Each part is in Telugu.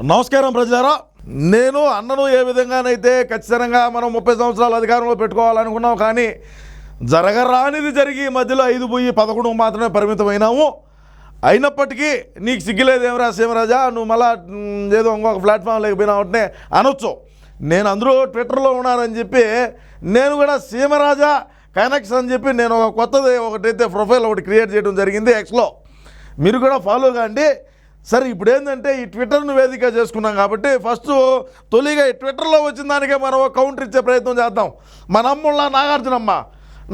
నమస్కారం ప్రజలారా. నేను అన్నను ఏ విధంగానైతే ఖచ్చితంగా మనం ముప్పై సంవత్సరాలు అధికారంలో పెట్టుకోవాలనుకున్నాం కానీ జరగరానిది జరిగి మధ్యలో ఐదు పోయి పదకొండు మాత్రమే పరిమితమైనాము అయినప్పటికీ నీకు సిగ్గులేదేమరా సీమరాజా నువ్వు మళ్ళా ఏదో ఇంకొక ప్లాట్ఫామ్ లేకపోయినా ఉంటే అనొచ్చు. నేను అందరూ ట్విట్టర్లో ఉన్నానని చెప్పి నేను కూడా సీమరాజా కనెక్షన్ అని చెప్పి నేను ఒక కొత్తది ఒకటైతే ప్రొఫైల్ ఒకటి క్రియేట్ చేయడం జరిగింది ఎక్స్లో మీరు కూడా ఫాలో కాండి. సరే ఇప్పుడు ఏంటంటే ఈ ట్విట్టర్ను వేదిక చేసుకున్నాం కాబట్టి ఫస్ట్ తొలిగా ఈ ట్విట్టర్లో వచ్చిన దానికే మనం కౌంటర్ ఇచ్చే ప్రయత్నం చేద్దాం. మన అమ్ముళ్ళ నాగార్జునమ్మ.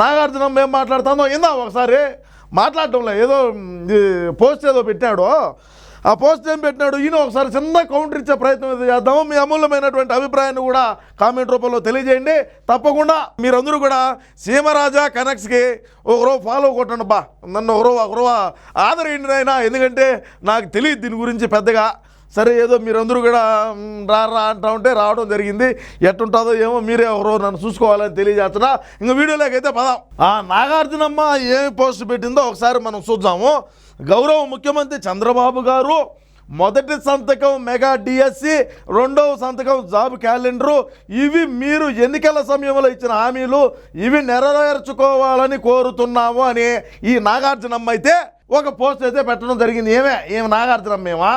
నాగార్జునమ్మ ఏం మాట్లాడుతుందో ఇందా ఒకసారి. మాట్లాడటంలో ఏదో ఇది పోస్ట్ ఏదో పెట్టాడో ఆ పోస్ట్ ఏం పెట్టినాడు? ఈయన ఒకసారి చిన్న కౌంటర్ ఇచ్చే ప్రయత్నం చేద్దాము. మీ అమూల్యమైనటువంటి అభిప్రాయాన్ని కూడా కామెంట్ రూపంలో తెలియజేయండి. తప్పకుండా మీరందరూ కూడా సీమరాజా కనెక్ట్స్కి ఒకరో ఫాలో కొట్టండి బా. నన్ను ఒకరో ఒకరో ఆదరేయండి నాయనా. ఎందుకంటే నాకు తెలియదు దీని గురించి పెద్దగా. సరే ఏదో మీరందరూ కూడా రా రా అంటా ఉంటే రావడం జరిగింది. ఎట్టుంటుందో ఏమో మీరే ఎవరో నన్ను చూసుకోవాలని తెలియజేస్తున్నా. ఇంక వీడియోలోకి అయితే పదాం. ఆ నాగార్జునమ్మ ఏమి పోస్ట్ పెట్టిందో ఒకసారి మనం చూద్దాము. గౌరవ ముఖ్యమంత్రి చంద్రబాబు గారు మొదటి సంతకం మెగా డిఎస్సి రెండవ సంతకం జాబ్ క్యాలెండరు. ఇవి మీరు ఎన్నికల సమయంలో ఇచ్చిన హామీలు ఇవి నెరవేర్చుకోవాలని కోరుతున్నాము అని ఈ నాగార్జునమ్మ అయితే ఒక పోస్ట్ అయితే పెట్టడం జరిగింది. ఏమే? ఏమి నాగార్జునమ్మేమా?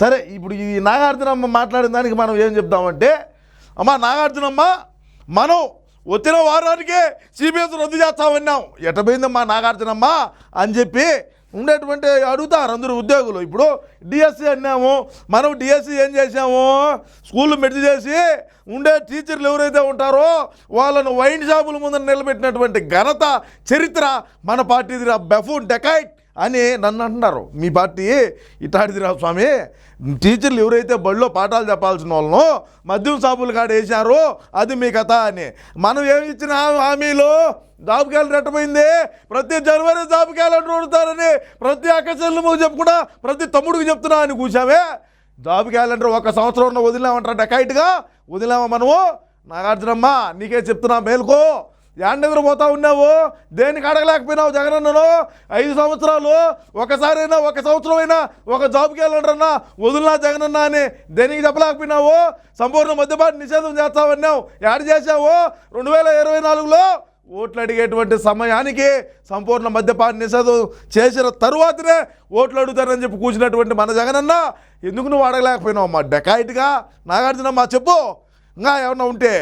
సరే ఇప్పుడు ఈ నాగార్జునమ్మ మాట్లాడిన దానికి మనం ఏం చెప్తామంటే అమ్మ నాగార్జునమ్మ మనం వచ్చిన వారానికే సిబిఎస్ రద్దు చేస్తామన్నాం. ఎట్టపోయిందమ్మా నాగార్జునమ్మ అని చెప్పి ఉండేటువంటి అడుగుతారు అందరూ ఉద్యోగులు. ఇప్పుడు డిఎస్సి అన్నాము మనం డిఎస్సి ఏం చేసాము స్కూళ్ళు మెడిసి చేసి ఉండే టీచర్లు ఎవరైతే ఉంటారో వాళ్ళను వైన్ షాపుల ముందు నిలబెట్టినటువంటి ఘనత చరిత్ర మన పార్టీది బెఫూన్ డెకైట్ అని నన్ను అంటున్నారు. మీ పార్టీ ఇటాడిదిరావు స్వామి టీచర్లు ఎవరైతే బడిలో పాఠాలు చెప్పాల్సిన వాళ్ళను మద్యం షాపులు కాడ వేశారో అది మీ కథ అని. మనం ఏమి ఇచ్చిన హామీలు జాబ్ క్యాలెండర్ రెట్టబోయింది ప్రతి జనవరి జాబ్ క్యాలెండర్ ఉడతారని ప్రతి అక్కచెల్లు చెప్పుకున్నా ప్రతి తమ్ముడికి చెప్తున్నా అని కూర్చామే జాబ్ క్యాలెండర్ ఒక సంవత్సరం ఉన్న వదిలేమంటారా డెకైట్గా వదిలేమా మనము? నాగార్జునమ్మ నీకే చెప్తున్నా మేలుకో. ఎండెదిరిపోతా పోతా ఉన్నావు? దేనికి అడగలేకపోయినావు జగనన్నను? ఐదు సంవత్సరాలు ఒకసారైనా ఒక సంవత్సరమైనా ఒక జాబ్కి వెళ్ళండ్రన్నా వదిలినా జగనన్న అని దేనికి చెప్పలేకపోయినావు? సంపూర్ణ మద్యపాటి నిషేధం చేస్తామన్నావు యాడ్ చేసావు రెండు వేల ఇరవై నాలుగులో ఓట్లు అడిగేటువంటి సమయానికి సంపూర్ణ మద్యపాన నిషేధం చేసిన తరువాతనే ఓట్లు అడుగుతారని చెప్పి కూర్చున్నటువంటి మన జగనన్న ఎందుకు నువ్వు అడగలేకపోయినావు మా డెకాయిట్గా నాగార్జునమ్మ చెప్పు. ఇంకా ఏమన్నా ఉంటే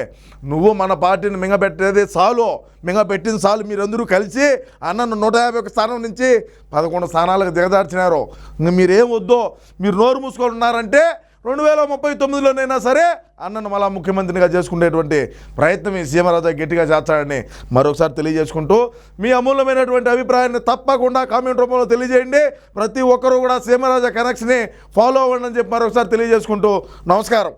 నువ్వు మన పార్టీని మింగబెట్టేది చాలు. మింగబెట్టిన చాలు మీరందరూ కలిసి అన్నను నూట యాభై ఒక స్థానం నుంచి పదకొండు స్థానాలకు దిగదార్చినారు ఇంక మీరేం వద్దో మీరు నోరు మూసుకొని ఉన్నారంటే రెండు వేల ముప్పై తొమ్మిదిలోనైనా సరే అన్నను మళ్ళా ముఖ్యమంత్రిగా చేసుకునేటువంటి ప్రయత్నం ఈ సీమరాజా గట్టిగా చేస్తాడని మరొకసారి తెలియజేసుకుంటూ మీ అమూల్యమైనటువంటి అభిప్రాయాన్ని తప్పకుండా కామెంట్ రూపంలో తెలియజేయండి. ప్రతి ఒక్కరూ కూడా సీమరాజా కనెక్షన్ని ఫాలో అవ్వండి అని చెప్పి మరొకసారి తెలియజేసుకుంటూ నమస్కారం.